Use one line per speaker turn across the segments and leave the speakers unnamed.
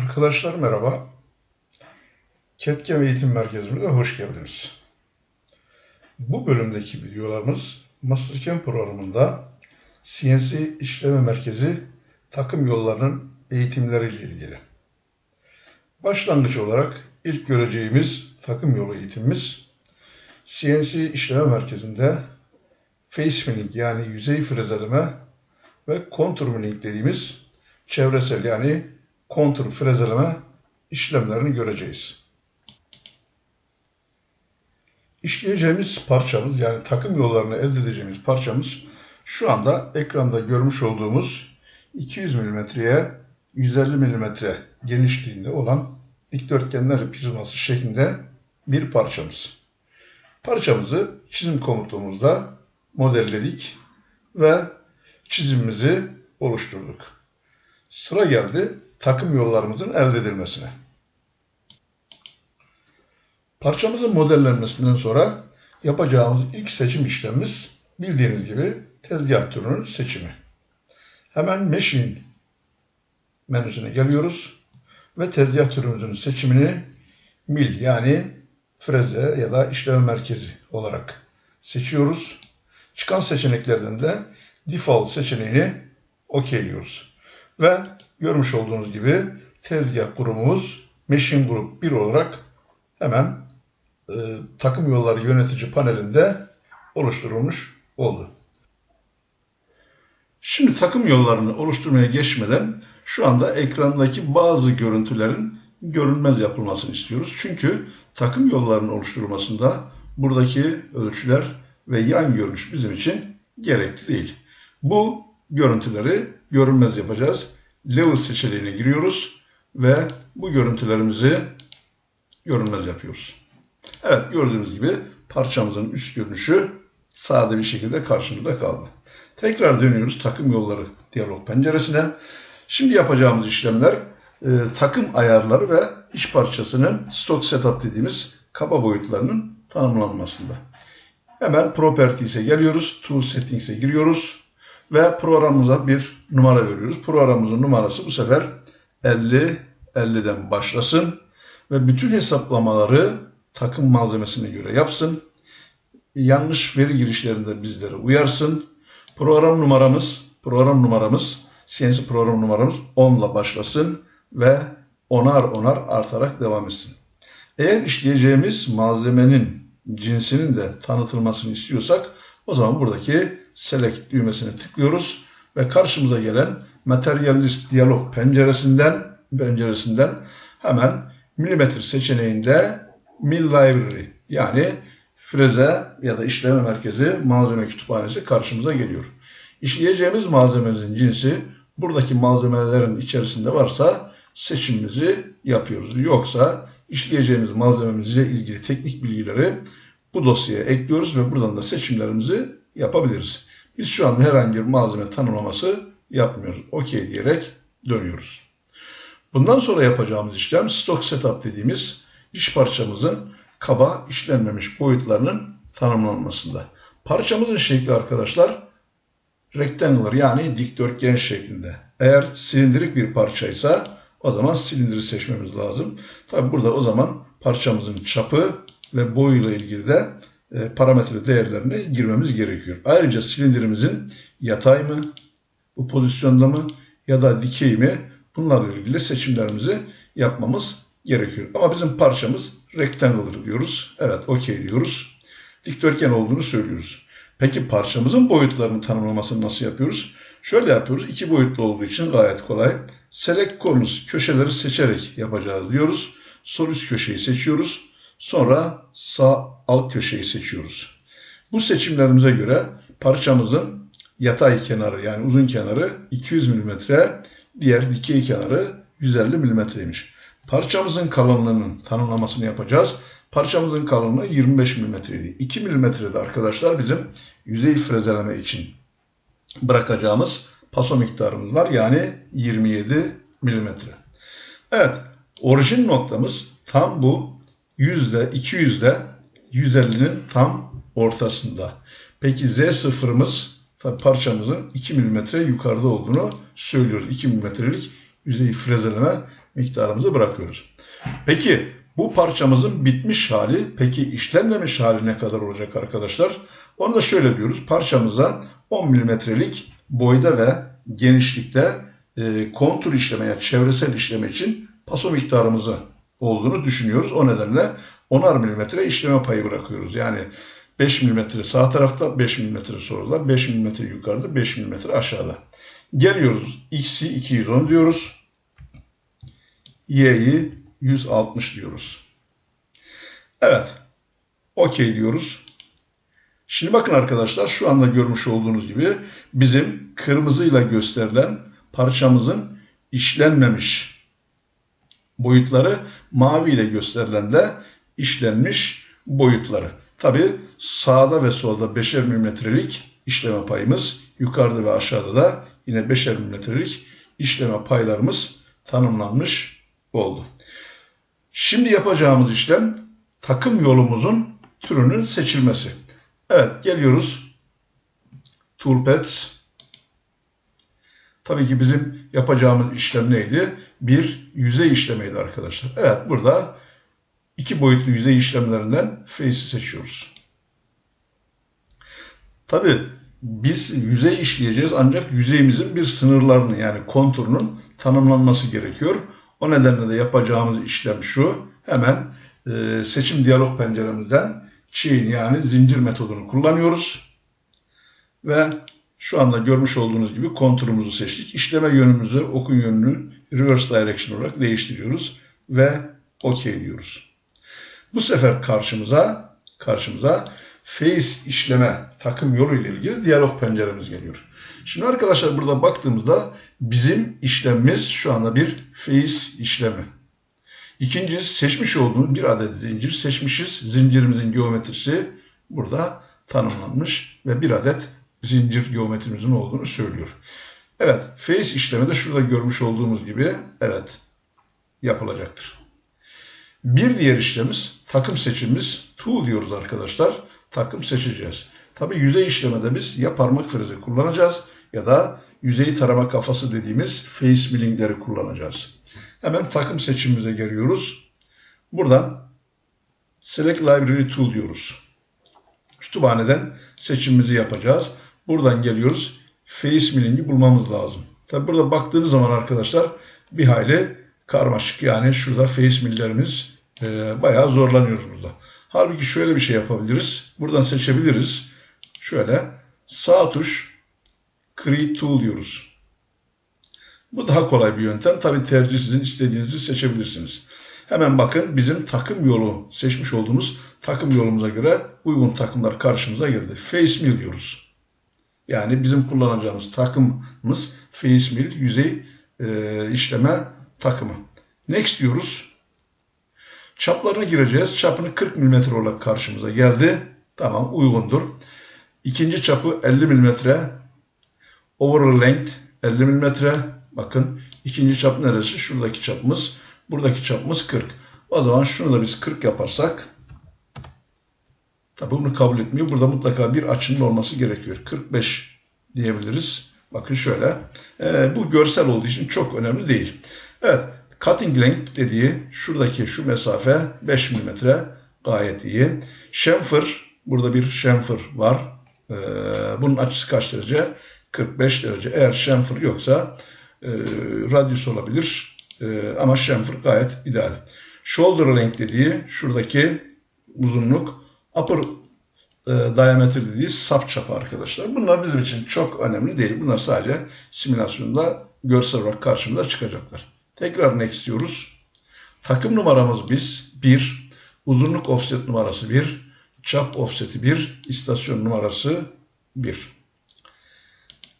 Arkadaşlar merhaba. Ketkem Eğitim Merkezimize hoş geldiniz. Bu bölümdeki videolarımız Mastercam programında CNC İşleme Merkezi takım yollarının eğitimleriyle ilgili. Başlangıç olarak ilk göreceğimiz takım yolu eğitimimiz CNC İşleme Merkezi'nde face milling yani yüzey frezeleme ve kontur milling dediğimiz çevresel yani kontur frezeleme işlemlerini göreceğiz. İşleyeceğimiz parçamız yani takım yollarını elde edeceğimiz parçamız şu anda ekranda görmüş olduğumuz 200 mm'ye 150 mm genişliğinde olan dikdörtgenler prizması şeklinde bir parçamız. Parçamızı çizim komutumuzda modelledik ve çizimimizi oluşturduk. Sıra geldi takım yollarımızın elde edilmesine. Parçamızın modellenmesinden sonra yapacağımız ilk seçim işlemimiz bildiğiniz gibi tezgah türünün seçimi. Hemen Machine menüsüne geliyoruz ve tezgah türümüzün seçimini mil yani freze ya da işleme merkezi olarak seçiyoruz. Çıkan seçeneklerden de default seçeneğini okeyliyoruz. Ve görmüş olduğunuz gibi tezgah grubumuz Machine Group 1 olarak hemen e, takım yolları yönetici panelinde oluşturulmuş oldu. Şimdi takım yollarını oluşturmaya geçmeden şu anda ekrandaki bazı görüntülerin görünmez yapılmasını istiyoruz. Çünkü takım yollarının oluşturulmasında buradaki ölçüler ve yan görünüş bizim için gerekli değil. Bu görüntüleri görünmez yapacağız. Level seçeneğine giriyoruz ve bu görüntülerimizi görünmez yapıyoruz. Evet gördüğünüz gibi parçamızın üst görünüşü sade bir şekilde karşımızda kaldı. Tekrar dönüyoruz takım yolları diyalog penceresine. Şimdi yapacağımız işlemler e, takım ayarları ve iş parçasının stock setup dediğimiz kaba boyutlarının tanımlanmasında. Hemen Properties'e geliyoruz. Tool Settings'e giriyoruz. Ve programımıza bir numara veriyoruz. Programımızın numarası bu sefer 50, 50'den başlasın. Ve bütün hesaplamaları takım malzemesine göre yapsın. Yanlış veri girişlerinde bizlere uyarsın. Program numaramız, program numaramız, CNC program numaramız 10 ile başlasın ve onar onar artarak devam etsin. Eğer işleyeceğimiz malzemenin cinsinin de tanıtılmasını istiyorsak o zaman buradaki select düğmesine tıklıyoruz ve karşımıza gelen Materialist Diyalog penceresinden penceresinden hemen milimetre seçeneğinde Mill Library yani freze ya da işleme merkezi malzeme kütüphanesi karşımıza geliyor. İşleyeceğimiz malzememizin cinsi buradaki malzemelerin içerisinde varsa seçimimizi yapıyoruz. Yoksa işleyeceğimiz malzememizle ilgili teknik bilgileri bu dosyaya ekliyoruz ve buradan da seçimlerimizi yapabiliriz. Biz şu anda herhangi bir malzeme tanımlaması yapmıyoruz. OK diyerek dönüyoruz. Bundan sonra yapacağımız işlem stock setup dediğimiz iş parçamızın kaba işlenmemiş boyutlarının tanımlanmasında. Parçamızın şekli arkadaşlar rectangular yani dikdörtgen şeklinde. Eğer silindirik bir parçaysa o zaman silindiri seçmemiz lazım. Tabi burada o zaman parçamızın çapı ve boyuyla ilgili de parametre değerlerini girmemiz gerekiyor. Ayrıca silindirimizin yatay mı, bu pozisyonda mı ya da dikey mi bunlarla ilgili seçimlerimizi yapmamız gerekiyor. Ama bizim parçamız rectangular diyoruz. Evet okey diyoruz. Dikdörtgen olduğunu söylüyoruz. Peki parçamızın boyutlarını tanımlamasını nasıl yapıyoruz? Şöyle yapıyoruz. İki boyutlu olduğu için gayet kolay. Select corners köşeleri seçerek yapacağız diyoruz. Sol üst köşeyi seçiyoruz. Sonra sağ alt köşeyi seçiyoruz. Bu seçimlerimize göre parçamızın yatay kenarı yani uzun kenarı 200 mm, diğer dikey kenarı 150 mm'ymiş. Parçamızın kalınlığının tanımlamasını yapacağız. Parçamızın kalınlığı 25 mm idi. 2 mm'de arkadaşlar bizim yüzey frezeleme için bırakacağımız paso miktarımız var. Yani 27 mm. Evet, orijin noktamız tam bu yüzde 200'de 150'nin tam ortasında. Peki Z sıfırımız tabi parçamızın 2 mm yukarıda olduğunu söylüyoruz. 2 mm'lik yüzeyi frezeleme miktarımızı bırakıyoruz. Peki bu parçamızın bitmiş hali, peki işlenmemiş hali ne kadar olacak arkadaşlar? Onu da şöyle diyoruz. Parçamıza 10 milimetrelik boyda ve genişlikte e, kontur işlemeye, çevresel işleme için paso miktarımızı olduğunu düşünüyoruz. O nedenle 10'ar milimetre işleme payı bırakıyoruz. Yani 5 milimetre sağ tarafta, 5 milimetre solda, 5 milimetre yukarıda, 5 milimetre aşağıda. Geliyoruz. X'i 210 diyoruz. Y'yi 160 diyoruz. Evet. Okey diyoruz. Şimdi bakın arkadaşlar şu anda görmüş olduğunuz gibi bizim kırmızıyla gösterilen parçamızın işlenmemiş boyutları mavi ile gösterilen de işlenmiş boyutları. Tabi sağda ve solda 5'er milimetrelik işleme payımız, yukarıda ve aşağıda da yine 5'er milimetrelik işleme paylarımız tanımlanmış oldu. Şimdi yapacağımız işlem takım yolumuzun türünün seçilmesi. Evet geliyoruz. Toolpaths. Tabii ki bizim yapacağımız işlem neydi? Bir yüzey işlemeydi arkadaşlar. Evet burada iki boyutlu yüzey işlemlerinden face'i seçiyoruz. Tabii biz yüzey işleyeceğiz ancak yüzeyimizin bir sınırlarını yani konturunun tanımlanması gerekiyor. O nedenle de yapacağımız işlem şu. Hemen e, seçim diyalog penceremizden chain yani zincir metodunu kullanıyoruz. Ve şu anda görmüş olduğunuz gibi konturumuzu seçtik. İşleme yönümüzü, okun yönünü reverse direction olarak değiştiriyoruz ve OK diyoruz. Bu sefer karşımıza karşımıza face işleme takım yolu ile ilgili diyalog penceremiz geliyor. Şimdi arkadaşlar burada baktığımızda bizim işlemimiz şu anda bir face işlemi. İkinci seçmiş olduğumuz bir adet zincir seçmişiz. Zincirimizin geometrisi burada tanımlanmış ve bir adet zincir geometrimizin olduğunu söylüyor. Evet, face işlemi de şurada görmüş olduğumuz gibi evet yapılacaktır. Bir diğer işlemimiz takım seçimimiz tool diyoruz arkadaşlar. Takım seçeceğiz. Tabi yüzey işlemede biz ya parmak frezi kullanacağız ya da yüzey tarama kafası dediğimiz face millingleri kullanacağız. Hemen takım seçimimize geliyoruz. Buradan Select Library Tool diyoruz. Kütüphaneden seçimimizi yapacağız. Buradan geliyoruz. Face milling'i bulmamız lazım. Tabi burada baktığınız zaman arkadaşlar bir hayli karmaşık. Yani şurada face mill'lerimiz e, bayağı zorlanıyoruz burada. Halbuki şöyle bir şey yapabiliriz. Buradan seçebiliriz. Şöyle sağ tuş Create Tool diyoruz. Bu daha kolay bir yöntem. Tabi tercih sizin istediğinizi seçebilirsiniz. Hemen bakın bizim takım yolu seçmiş olduğumuz takım yolumuza göre uygun takımlar karşımıza geldi. Face Mill diyoruz. Yani bizim kullanacağımız takımımız Face Mill yüzey e, işleme takımı. Next diyoruz. Çaplarına gireceğiz. Çapını 40 mm olarak karşımıza geldi. Tamam uygundur. İkinci çapı 50 mm. Overall length 50 mm. Bakın ikinci çap neresi? Şuradaki çapımız. Buradaki çapımız 40. O zaman şunu da biz 40 yaparsak tabi bunu kabul etmiyor. Burada mutlaka bir açının olması gerekiyor. 45 diyebiliriz. Bakın şöyle. E, bu görsel olduğu için çok önemli değil. Evet. Cutting length dediği şuradaki şu mesafe 5 mm gayet iyi. Chamfer burada bir chamfer var. E, bunun açısı kaç derece? 45 derece. Eğer chamfer yoksa e, radyus olabilir. E, ama chamfer gayet ideal. Shoulder length dediği şuradaki uzunluk. Upper e, diameter dediği sap çapı arkadaşlar. Bunlar bizim için çok önemli değil. Bunlar sadece simülasyonda görsel olarak karşımıza çıkacaklar. Tekrar next diyoruz. Takım numaramız biz 1. Uzunluk offset numarası 1. Çap offseti 1. istasyon numarası 1.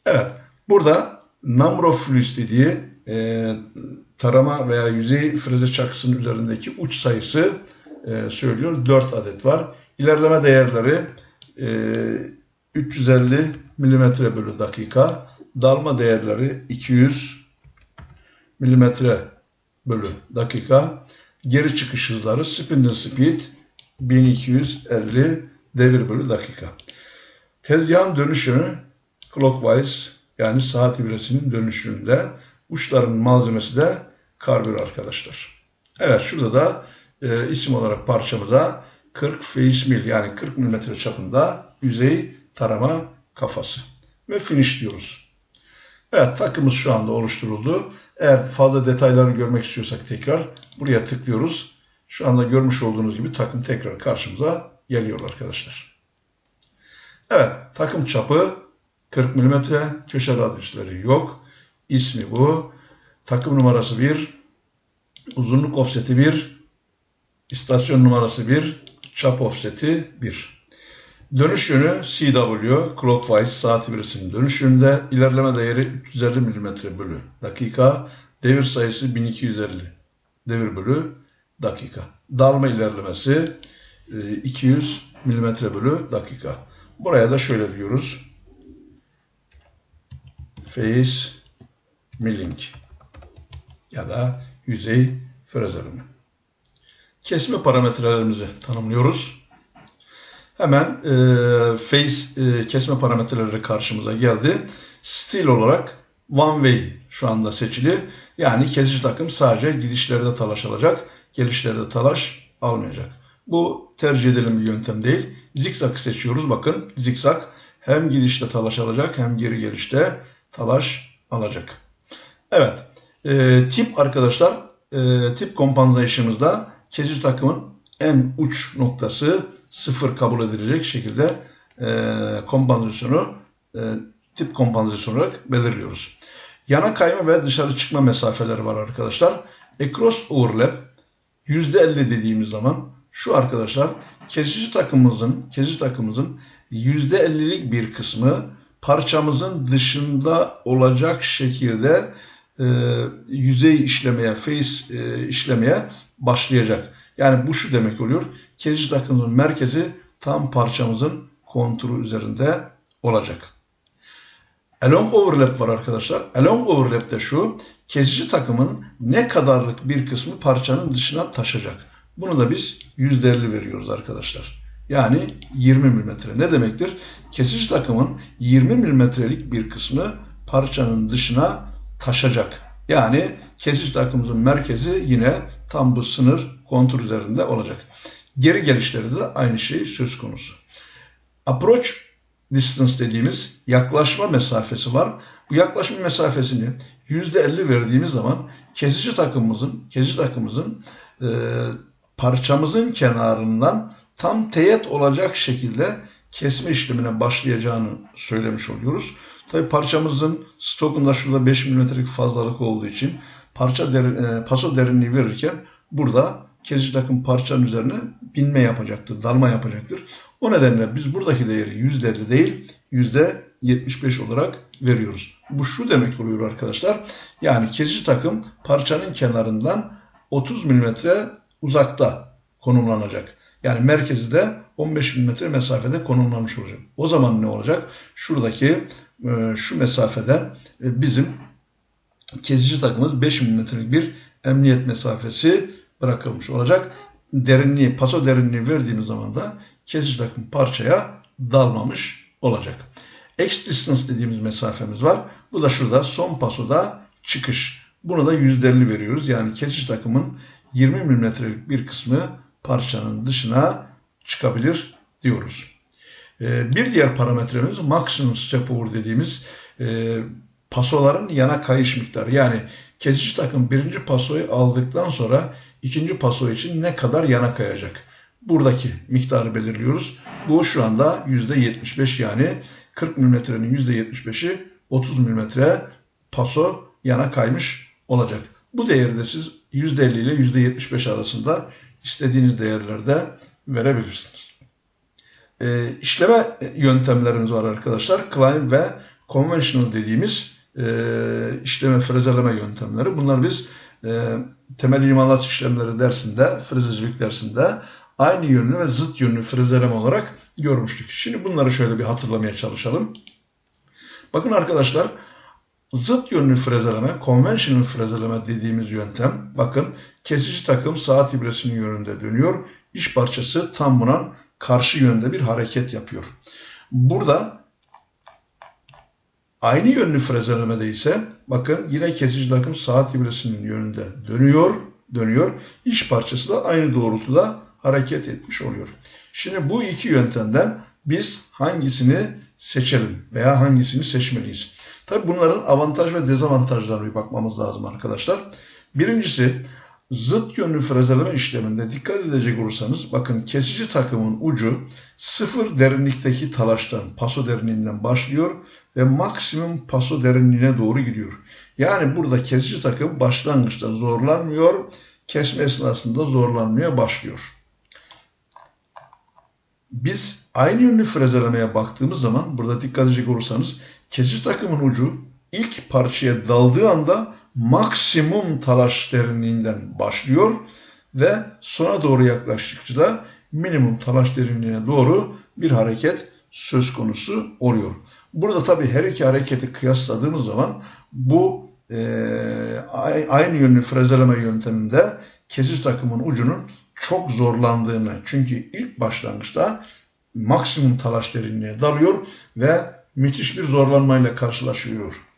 Evet. Burada number of fluids dediği e, tarama veya yüzey freze çakısının üzerindeki uç sayısı e, söylüyor. 4 adet var. İlerleme değerleri e, 350 mm bölü dakika. Dalma değerleri 200 mm bölü dakika. Geri çıkış hızları spindle speed 1250 devir bölü dakika. Tezgahın dönüşünü clockwise yani saat ibresinin dönüşünde Uçların malzemesi de karbür arkadaşlar. Evet şurada da e, isim olarak parçamıza 40 face mil yani 40 mm çapında yüzey tarama kafası. Ve finish diyoruz. Evet takımız şu anda oluşturuldu. Eğer fazla detayları görmek istiyorsak tekrar buraya tıklıyoruz. Şu anda görmüş olduğunuz gibi takım tekrar karşımıza geliyor arkadaşlar. Evet takım çapı 40 mm köşe radyüsleri yok. İsmi bu. Takım numarası 1. Uzunluk offseti 1. istasyon numarası 1. Çap offseti 1. Dönüş yönü CW, clockwise saat ibaresinin dönüş yönünde. ilerleme değeri 350 mm bölü dakika. Devir sayısı 1250 devir bölü dakika. Dalma ilerlemesi 200 mm bölü dakika. Buraya da şöyle diyoruz. Face milling ya da yüzey frezeleme. Kesme parametrelerimizi tanımlıyoruz. Hemen e, face e, kesme parametreleri karşımıza geldi. Stil olarak one way şu anda seçili. Yani kesici takım sadece gidişlerde talaş alacak, gelişlerde talaş almayacak. Bu tercih edilen bir yöntem değil. Zikzak seçiyoruz. Bakın zikzak hem gidişte talaş alacak hem geri gelişte talaş alacak. Evet. E, tip arkadaşlar e, tip compensation'ımızda kesici takımın en uç noktası sıfır kabul edilecek şekilde e, kompansasyonu e, tip kompansasyon olarak belirliyoruz. Yana kayma ve dışarı çıkma mesafeleri var arkadaşlar. Across overlap %50 dediğimiz zaman şu arkadaşlar kesici takımımızın kesici takımımızın %50'lik bir kısmı parçamızın dışında olacak şekilde e, yüzey işlemeye, face e, işlemeye başlayacak. Yani bu şu demek oluyor. Kesici takımın merkezi tam parçamızın konturu üzerinde olacak. Along overlap var arkadaşlar. Along overlap de şu. Kesici takımın ne kadarlık bir kısmı parçanın dışına taşacak. Bunu da biz %50 veriyoruz arkadaşlar. Yani 20 mm. Ne demektir? Kesici takımın 20 mm'lik bir kısmı parçanın dışına taşacak. Yani kesici takımımızın merkezi yine tam bu sınır kontur üzerinde olacak. Geri gelişleri de aynı şey söz konusu. Approach distance dediğimiz yaklaşma mesafesi var. Bu yaklaşma mesafesini %50 verdiğimiz zaman kesici takımımızın kesici takımımızın e, parçamızın kenarından tam teğet olacak şekilde kesme işlemine başlayacağını söylemiş oluyoruz. Tabi parçamızın stokunda şurada 5 mm'lik fazlalık olduğu için parça derin, e, paso derinliği verirken burada kesici takım parçanın üzerine binme yapacaktır, dalma yapacaktır. O nedenle biz buradaki değeri %50 değil %75 olarak veriyoruz. Bu şu demek oluyor arkadaşlar. Yani kesici takım parçanın kenarından 30 mm uzakta konumlanacak. Yani merkezi de 15 mm mesafede konumlanmış olacak. O zaman ne olacak? Şuradaki e, şu mesafeden e, bizim kesici takımımız 5 mm'lik bir emniyet mesafesi bırakılmış olacak. Derinliği, paso derinliği verdiğimiz zaman da kesici takım parçaya dalmamış olacak. X distance dediğimiz mesafemiz var. Bu da şurada son pasoda çıkış. Bunu da %50 veriyoruz. Yani kesici takımın 20 mm'lik bir kısmı parçanın dışına çıkabilir diyoruz. Ee, bir diğer parametremiz maksimum step over dediğimiz e, pasoların yana kayış miktarı. Yani kesici takım birinci pasoyu aldıktan sonra ikinci paso için ne kadar yana kayacak? Buradaki miktarı belirliyoruz. Bu şu anda %75 yani 40 mm'nin %75'i 30 mm paso yana kaymış olacak. Bu değeri de siz %50 ile %75 arasında istediğiniz değerlerde verebilirsiniz. E, işleme yöntemlerimiz var arkadaşlar. Climb ve conventional dediğimiz e, işleme frezeleme yöntemleri. Bunlar biz e, temel imalat işlemleri dersinde, frezecilik dersinde aynı yönlü ve zıt yönlü frezeleme olarak görmüştük. Şimdi bunları şöyle bir hatırlamaya çalışalım. Bakın arkadaşlar Zıt yönlü frezeleme, conventional frezeleme dediğimiz yöntem, bakın kesici takım saat ibresinin yönünde dönüyor. İş parçası tam buna karşı yönde bir hareket yapıyor. Burada Aynı yönlü frezelemede ise bakın yine kesici takım saat ibresinin yönünde dönüyor, dönüyor. İş parçası da aynı doğrultuda hareket etmiş oluyor. Şimdi bu iki yöntemden biz hangisini seçelim veya hangisini seçmeliyiz? Tabi bunların avantaj ve dezavantajlarına bir bakmamız lazım arkadaşlar. Birincisi zıt yönlü frezeleme işleminde dikkat edecek olursanız bakın kesici takımın ucu sıfır derinlikteki talaştan, paso derinliğinden başlıyor ve maksimum paso derinliğine doğru gidiyor. Yani burada kesici takım başlangıçta zorlanmıyor, kesme esnasında zorlanmaya başlıyor. Biz aynı yönlü frezelemeye baktığımız zaman burada dikkat edecek olursanız kesici takımın ucu ilk parçaya daldığı anda maksimum talaş derinliğinden başlıyor ve sona doğru yaklaştıkça da minimum talaş derinliğine doğru bir hareket söz konusu oluyor. Burada tabi her iki hareketi kıyasladığımız zaman bu e, aynı yönlü frezeleme yönteminde kesici takımın ucunun çok zorlandığını çünkü ilk başlangıçta maksimum talaş derinliğine dalıyor ve müthiş bir zorlanmayla karşılaşıyor.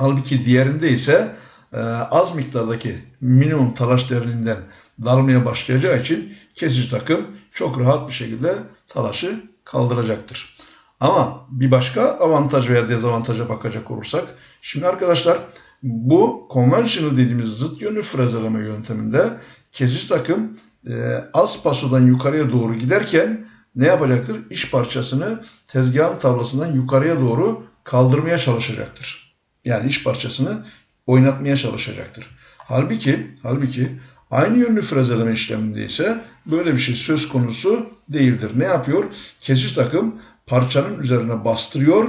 Halbuki diğerinde ise e, az miktardaki minimum talaş derinliğinden dalmaya başlayacağı için kesici takım çok rahat bir şekilde talaşı kaldıracaktır. Ama bir başka avantaj veya dezavantaja bakacak olursak, şimdi arkadaşlar bu conventional dediğimiz zıt yönlü frezeleme yönteminde kesici takım e, az pasodan yukarıya doğru giderken ne yapacaktır? İş parçasını tezgahın tablasından yukarıya doğru kaldırmaya çalışacaktır. Yani iş parçasını oynatmaya çalışacaktır. Halbuki, halbuki aynı yönlü frezeleme işleminde ise böyle bir şey söz konusu değildir. Ne yapıyor? Kesici takım parçanın üzerine bastırıyor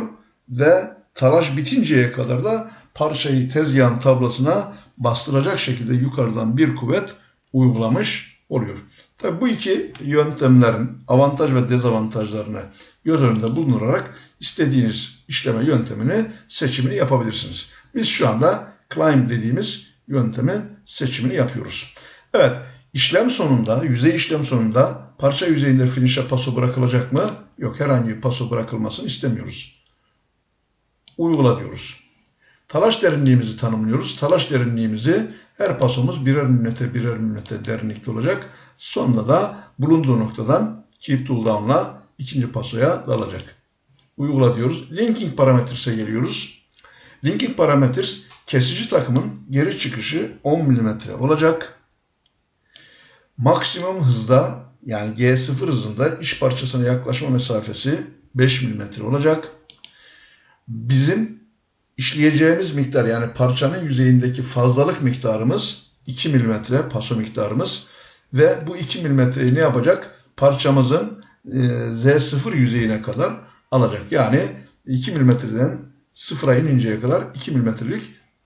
ve talaş bitinceye kadar da parçayı tezgahın tablasına bastıracak şekilde yukarıdan bir kuvvet uygulamış oluyor. Tabi bu iki yöntemlerin avantaj ve dezavantajlarını göz önünde bulundurarak istediğiniz işleme yöntemini seçimini yapabilirsiniz. Biz şu anda climb dediğimiz yöntemin seçimini yapıyoruz. Evet, işlem sonunda, yüzey işlem sonunda parça yüzeyinde finish'e paso bırakılacak mı? Yok, herhangi bir paso bırakılmasını istemiyoruz. Uygula diyoruz. Talaş derinliğimizi tanımlıyoruz. Talaş derinliğimizi her pasomuz birer milimetre birer milimetre derinlikte olacak. Sonunda da bulunduğu noktadan keep tool down'la ikinci pasoya dalacak. Uygula diyoruz. Linking parametres'e geliyoruz. Linking parametres kesici takımın geri çıkışı 10 mm olacak. Maksimum hızda yani G0 hızında iş parçasına yaklaşma mesafesi 5 mm olacak. Bizim işleyeceğimiz miktar yani parçanın yüzeyindeki fazlalık miktarımız 2 mm paso miktarımız ve bu 2 mm'yi ne yapacak? Parçamızın e, Z0 yüzeyine kadar alacak. Yani 2 mm'den sıfıra ininceye kadar 2 mm'lik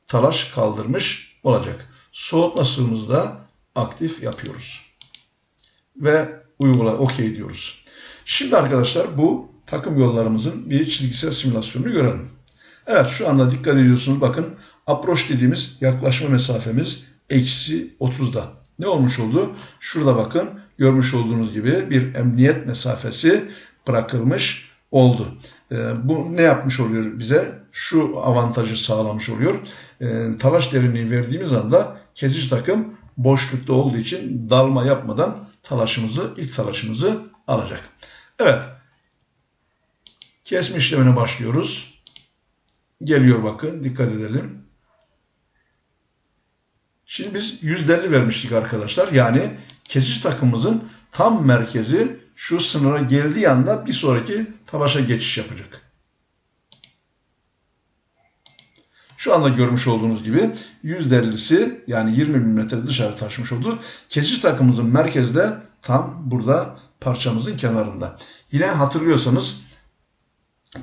talaş kaldırmış olacak. Soğutma sıvımızı da aktif yapıyoruz. Ve uygula OK diyoruz. Şimdi arkadaşlar bu takım yollarımızın bir çizgisel simülasyonunu görelim. Evet şu anda dikkat ediyorsunuz bakın approach dediğimiz yaklaşma mesafemiz eksi 30'da. Ne olmuş oldu? Şurada bakın görmüş olduğunuz gibi bir emniyet mesafesi bırakılmış oldu. E, bu ne yapmış oluyor bize? Şu avantajı sağlamış oluyor. E, talaş derinliği verdiğimiz anda kesici takım boşlukta olduğu için dalma yapmadan talaşımızı, ilk talaşımızı alacak. Evet. Kesme işlemine başlıyoruz. Geliyor bakın. Dikkat edelim. Şimdi biz %50 vermiştik arkadaşlar. Yani kesici takımımızın tam merkezi şu sınıra geldiği anda bir sonraki talaşa geçiş yapacak. Şu anda görmüş olduğunuz gibi %50'si yani 20 mm dışarı taşmış oldu. Kesici takımımızın merkezi de tam burada parçamızın kenarında. Yine hatırlıyorsanız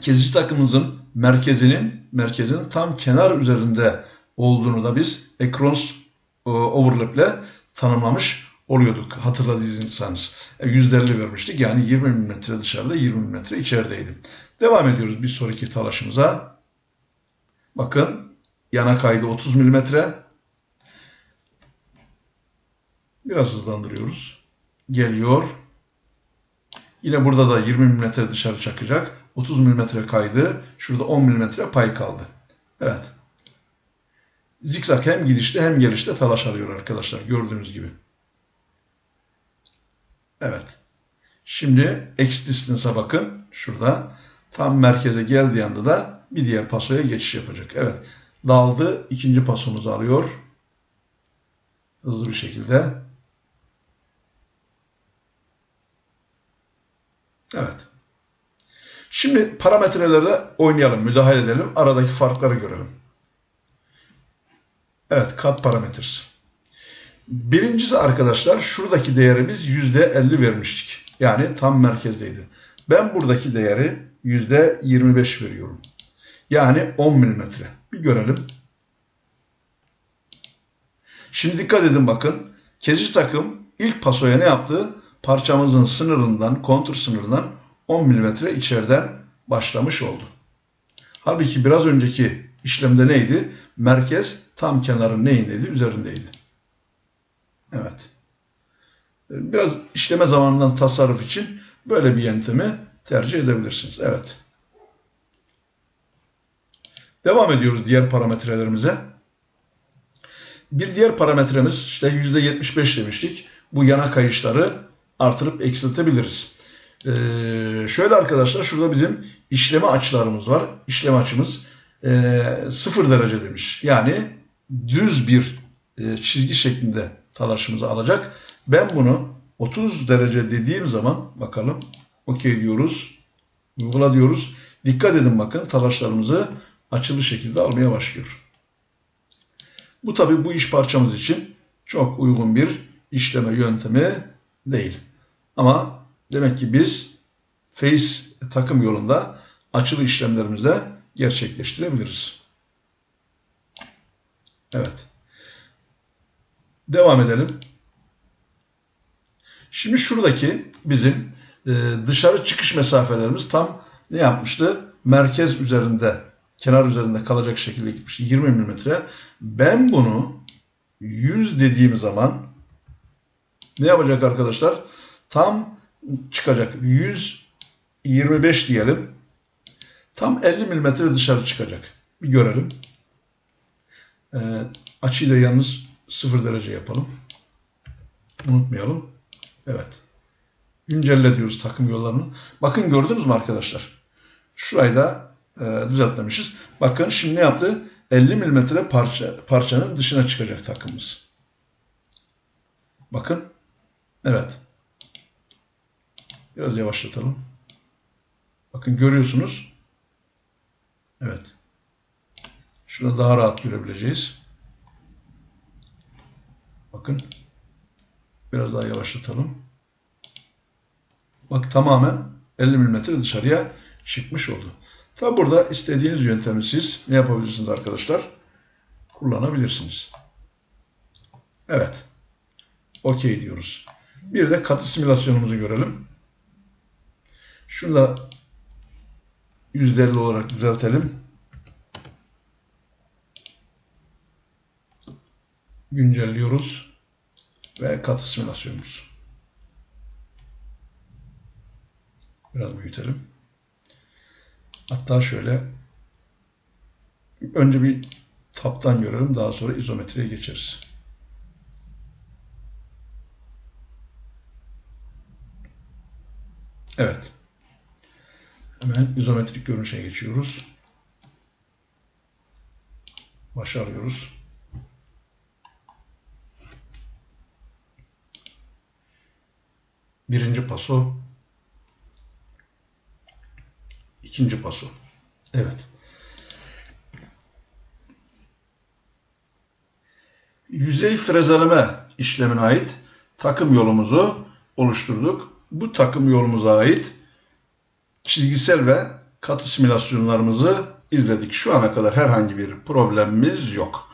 kesici takımımızın merkezinin merkezinin tam kenar üzerinde olduğunu da biz Across e, overlap ile tanımlamış oluyorduk hatırladıysanız. %50 e, vermiştik yani 20 mm dışarıda 20 mm içerideydi. Devam ediyoruz bir sonraki talaşımıza. Bakın yana kaydı 30 mm. Biraz hızlandırıyoruz. Geliyor. Yine burada da 20 mm dışarı çakacak. 30 mm kaydı. Şurada 10 mm pay kaldı. Evet. Zikzak hem gidişte hem gelişte talaş alıyor arkadaşlar. Gördüğünüz gibi. Evet. Şimdi X distance'a bakın. Şurada. Tam merkeze geldiği anda da bir diğer pasoya geçiş yapacak. Evet. Daldı. ikinci pasomuzu alıyor. Hızlı bir şekilde. Evet. Şimdi parametrelere oynayalım, müdahale edelim. Aradaki farkları görelim. Evet, kat parametres. Birincisi arkadaşlar şuradaki değerimiz %50 vermiştik. Yani tam merkezdeydi. Ben buradaki değeri %25 veriyorum. Yani 10 mm. Bir görelim. Şimdi dikkat edin bakın. Kesici takım ilk pasoya ne yaptı? Parçamızın sınırından, kontur sınırından 10 mm içeriden başlamış oldu. Halbuki biraz önceki işlemde neydi? Merkez tam kenarın neyindeydi? Üzerindeydi. Evet. Biraz işleme zamanından tasarruf için böyle bir yöntemi tercih edebilirsiniz. Evet. Devam ediyoruz diğer parametrelerimize. Bir diğer parametremiz işte %75 demiştik. Bu yana kayışları artırıp eksiltebiliriz. Ee, şöyle arkadaşlar şurada bizim işleme açılarımız var. İşleme açımız e, 0 derece demiş. Yani düz bir e, çizgi şeklinde talaşımızı alacak. Ben bunu 30 derece dediğim zaman bakalım okey diyoruz. Uygula diyoruz. Dikkat edin bakın talaşlarımızı açılı şekilde almaya başlıyor. Bu tabi bu iş parçamız için çok uygun bir işleme yöntemi değil. Ama demek ki biz face takım yolunda açılı işlemlerimizi de gerçekleştirebiliriz. Evet. Devam edelim. Şimdi şuradaki bizim e, dışarı çıkış mesafelerimiz tam ne yapmıştı? Merkez üzerinde, kenar üzerinde kalacak şekilde gitmiş. 20 mm. Ben bunu 100 dediğim zaman ne yapacak arkadaşlar? Tam çıkacak. 125 diyelim. Tam 50 mm dışarı çıkacak. Bir görelim. E, açıyı da yalnız 0 derece yapalım. Unutmayalım. Evet. Güncelle diyoruz takım yollarını. Bakın gördünüz mü arkadaşlar? Şurayı da e, düzeltmemişiz. Bakın şimdi ne yaptı? 50 mm parça, parçanın dışına çıkacak takımımız. Bakın. Evet. Biraz yavaşlatalım. Bakın görüyorsunuz. Evet. Şurada daha rahat görebileceğiz. Bakın. Biraz daha yavaşlatalım. Bak tamamen 50 mm dışarıya çıkmış oldu. Tabi burada istediğiniz yöntemi siz ne yapabilirsiniz arkadaşlar? Kullanabilirsiniz. Evet. Okey diyoruz. Bir de katı simülasyonumuzu görelim. Şunu da %50 olarak düzeltelim. Güncelliyoruz. Ve katı simülasyonumuz. Biraz büyütelim. Hatta şöyle önce bir taptan görelim. Daha sonra izometriye geçeriz. Evet. Hemen izometrik görünüşe geçiyoruz. Başarıyoruz. Birinci paso. ikinci paso. Evet. Yüzey frezeleme işlemine ait takım yolumuzu oluşturduk. Bu takım yolumuza ait çizgisel ve katı simülasyonlarımızı izledik. Şu ana kadar herhangi bir problemimiz yok.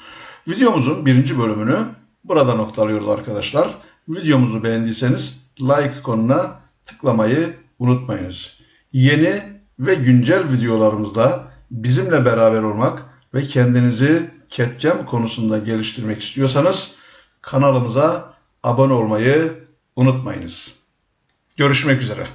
Videomuzun birinci bölümünü burada noktalıyoruz arkadaşlar. Videomuzu beğendiyseniz like konuna tıklamayı unutmayınız. Yeni ve güncel videolarımızda bizimle beraber olmak ve kendinizi CAD konusunda geliştirmek istiyorsanız kanalımıza abone olmayı unutmayınız. Görüşmek üzere.